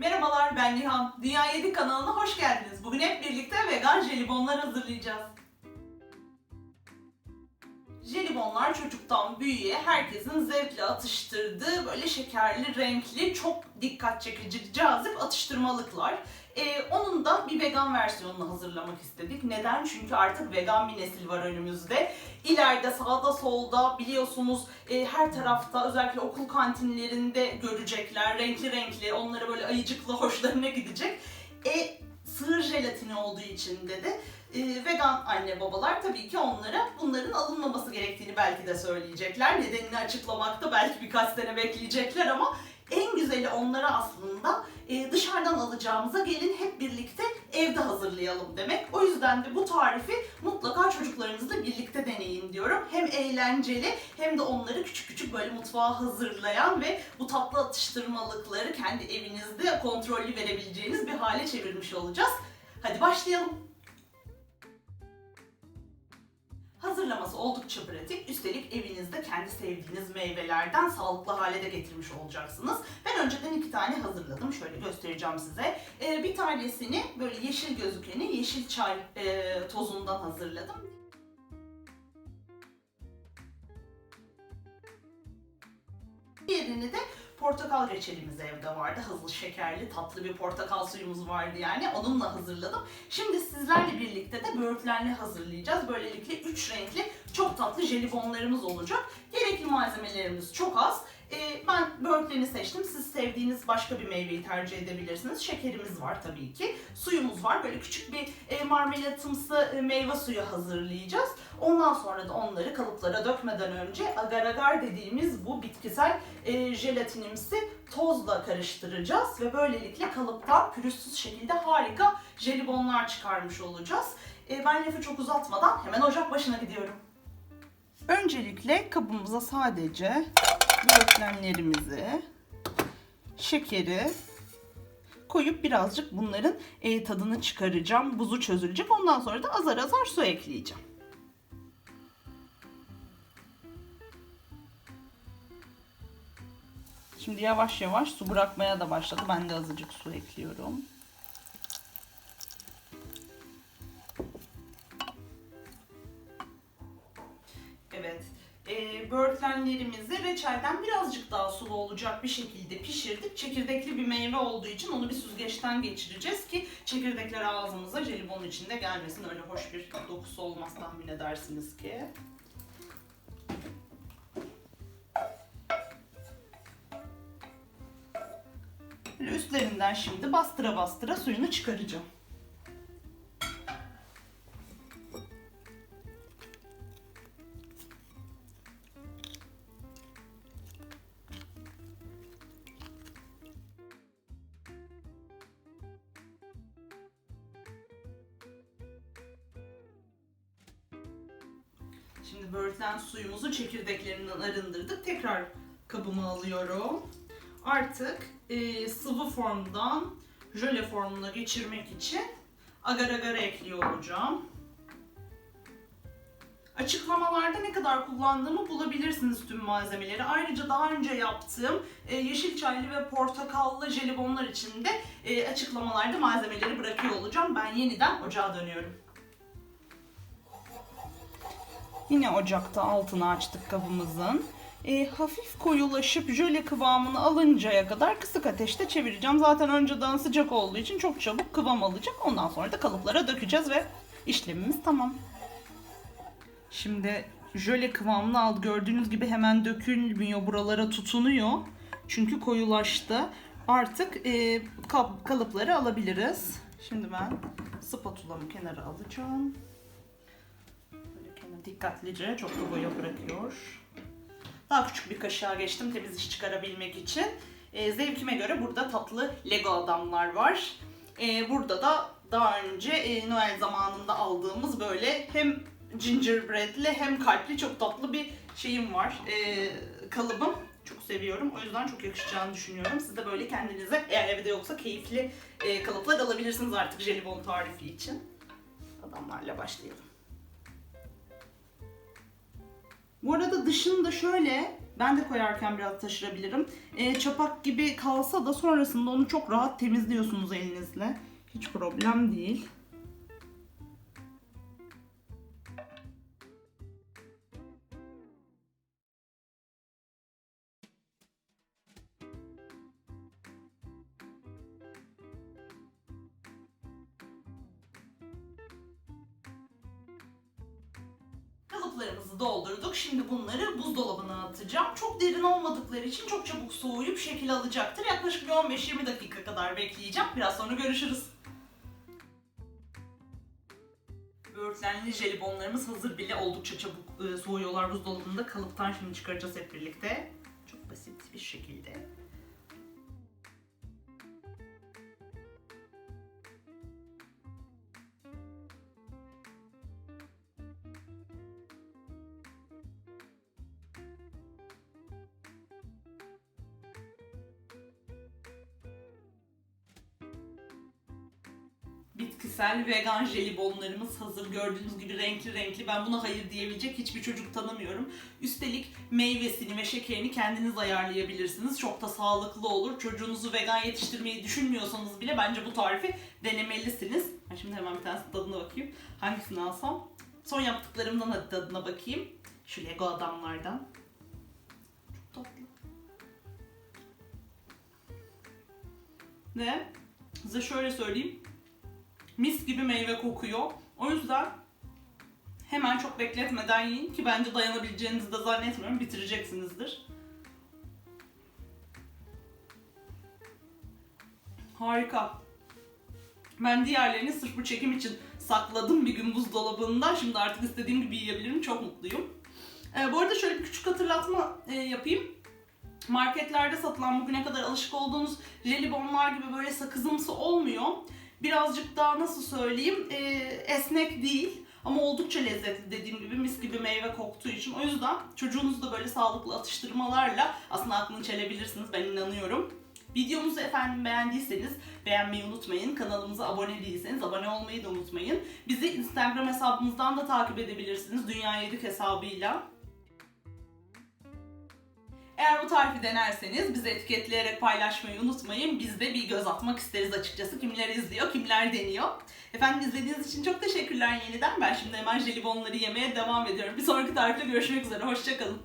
Merhabalar ben Nihan. Dünya 7 kanalına hoş geldiniz. Bugün hep birlikte vegan jelibonlar hazırlayacağız. Jelibonlar çocuktan büyüğe herkesin zevkle atıştırdığı böyle şekerli, renkli, çok dikkat çekici, cazip atıştırmalıklar. Ee, onun da bir vegan versiyonunu hazırlamak istedik. Neden? Çünkü artık vegan bir nesil var önümüzde. İleride sağda solda biliyorsunuz e, her tarafta özellikle okul kantinlerinde görecekler. Renkli renkli onlara böyle ayıcıklı hoşlarına gidecek. E, sığır jelatini olduğu için dedi. E, vegan anne babalar tabii ki onlara bunların alınmaması gerektiğini belki de söyleyecekler. Nedenini açıklamakta belki birkaç sene bekleyecekler ama en güzeli onlara aslında e, dışarıdan alacağımıza gelin hep birlikte evde hazırlayalım demek. O yüzden de bu tarifi mutlaka çocuklarınızla birlikte deneyin diyorum. Hem eğlenceli hem de onları küçük küçük böyle mutfağa hazırlayan ve bu tatlı atıştırmalıkları kendi evinizde kontrollü verebileceğiniz bir hale çevirmiş olacağız. Hadi başlayalım. Hazırlaması oldukça pratik. Üstelik evinizde kendi sevdiğiniz meyvelerden sağlıklı hale de getirmiş olacaksınız. Ben önceden iki tane hazırladım. Şöyle göstereceğim size. Ee, bir tanesini böyle yeşil gözükeni yeşil çay e, tozundan hazırladım. Diğerini de portakal reçelimiz evde vardı. Hızlı şekerli tatlı bir portakal suyumuz vardı yani. Onunla hazırladım. Şimdi sizlerle birlikte de böğürtlenli hazırlayacağız. Böylelikle üç renkli çok tatlı jelibonlarımız olacak. Gerekli malzemelerimiz çok az. Ee, ben böğürtleni seçtim. Siz sevdiğiniz başka bir meyveyi tercih edebilirsiniz. Şekerimiz var tabii ki. Suyumuz var. Böyle küçük bir e, marmelatımsı e, meyve suyu hazırlayacağız. Ondan sonra da onları kalıplara dökmeden önce agar agar dediğimiz bu bitkisel e, jelatinimsi tozla karıştıracağız ve böylelikle kalıptan pürüzsüz şekilde harika jelibonlar çıkarmış olacağız. E, ben lafı çok uzatmadan hemen ocak başına gidiyorum. Öncelikle kabımıza sadece böğürtlenlerimizi, şekeri koyup birazcık bunların e, tadını çıkaracağım. Buzu çözülecek. Ondan sonra da azar azar su ekleyeceğim. Şimdi yavaş yavaş su bırakmaya da başladı. Ben de azıcık su ekliyorum. Evet. E, böğürtlenlerimizi reçelden birazcık daha sulu olacak bir şekilde pişirdik. Çekirdekli bir meyve olduğu için onu bir süzgeçten geçireceğiz ki çekirdekler ağzımıza jelibonun içinde gelmesin. Öyle hoş bir dokusu olmaz tahmin edersiniz ki. Böyle üstlerinden şimdi bastıra bastıra suyunu çıkaracağım. Şimdi böğürtlen suyumuzu çekirdeklerinden arındırdık. Tekrar kabıma alıyorum. Artık e, sıvı formdan jöle formuna geçirmek için agar agar ekliyor olacağım. Açıklamalarda ne kadar kullandığımı bulabilirsiniz tüm malzemeleri. Ayrıca daha önce yaptığım e, yeşil çaylı ve portakallı jelibonlar için de e, açıklamalarda malzemeleri bırakıyor olacağım. Ben yeniden ocağa dönüyorum. Yine ocakta altını açtık kabımızın. E, hafif koyulaşıp jöle kıvamını alıncaya kadar kısık ateşte çevireceğim. Zaten önceden sıcak olduğu için çok çabuk kıvam alacak. Ondan sonra da kalıplara dökeceğiz ve işlemimiz tamam. Şimdi jöle kıvamını aldı. Gördüğünüz gibi hemen dökülmüyor. Buralara tutunuyor. Çünkü koyulaştı. Artık e, kalıpları alabiliriz. Şimdi ben spatulamı kenara alacağım. Dikkatlice çok da boya bırakıyor. Daha küçük bir kaşığa geçtim temiz iş çıkarabilmek için. E, zevkime göre burada tatlı Lego adamlar var. E, burada da daha önce e, Noel zamanında aldığımız böyle hem gingerbread'li hem kalpli çok tatlı bir şeyim var. E, kalıbım. Çok seviyorum. O yüzden çok yakışacağını düşünüyorum. Siz de böyle kendinize eğer evde yoksa keyifli e, kalıplar alabilirsiniz artık jelibon tarifi için. Adamlarla başlayalım. Bu arada dışında şöyle Ben de koyarken biraz taşırabilirim. Ee, çapak gibi kalsa da sonrasında onu çok rahat temizliyorsunuz elinizle. Hiç problem değil. Kalıplarımızı doldurduk. Şimdi bunları buzdolabına atacağım. Çok derin olmadıkları için çok çabuk soğuyup şekil alacaktır. Yaklaşık bir 15-20 dakika kadar bekleyeceğim. Biraz sonra görüşürüz. Böğürtlenli jelibonlarımız hazır bile oldukça çabuk e, soğuyorlar buzdolabında. Kalıptan şimdi çıkaracağız hep birlikte. Çok basit bir şekilde. Bitkisel vegan jelibonlarımız hazır. Gördüğünüz gibi renkli renkli. Ben buna hayır diyebilecek hiçbir çocuk tanımıyorum. Üstelik meyvesini ve şekerini kendiniz ayarlayabilirsiniz. Çok da sağlıklı olur. Çocuğunuzu vegan yetiştirmeyi düşünmüyorsanız bile bence bu tarifi denemelisiniz. Ben şimdi hemen bir tanesi tadına bakayım. Hangisini alsam? Son yaptıklarımdan hadi tadına bakayım. Şu Lego adamlardan. Çok tatlı. Ne? Size şöyle söyleyeyim mis gibi meyve kokuyor. O yüzden hemen çok bekletmeden yiyin ki bence dayanabileceğinizi de zannetmiyorum. Bitireceksinizdir. Harika. Ben diğerlerini sırf bu çekim için sakladım bir gün buzdolabında. Şimdi artık istediğim gibi yiyebilirim. Çok mutluyum. Ee, bu arada şöyle bir küçük hatırlatma e, yapayım. Marketlerde satılan bugüne kadar alışık olduğunuz jelibonlar gibi böyle sakızımsı olmuyor birazcık daha nasıl söyleyeyim e, esnek değil ama oldukça lezzetli dediğim gibi mis gibi meyve koktuğu için. O yüzden çocuğunuzu da böyle sağlıklı atıştırmalarla aslında aklını çelebilirsiniz ben inanıyorum. Videomuzu efendim beğendiyseniz beğenmeyi unutmayın. Kanalımıza abone değilseniz abone olmayı da unutmayın. Bizi Instagram hesabımızdan da takip edebilirsiniz. Dünya Yedik hesabıyla. Eğer bu tarifi denerseniz bizi etiketleyerek paylaşmayı unutmayın. Biz de bir göz atmak isteriz açıkçası. Kimler izliyor, kimler deniyor. Efendim izlediğiniz için çok teşekkürler yeniden. Ben şimdi hemen jelibonları yemeye devam ediyorum. Bir sonraki tarifte görüşmek üzere. Hoşçakalın.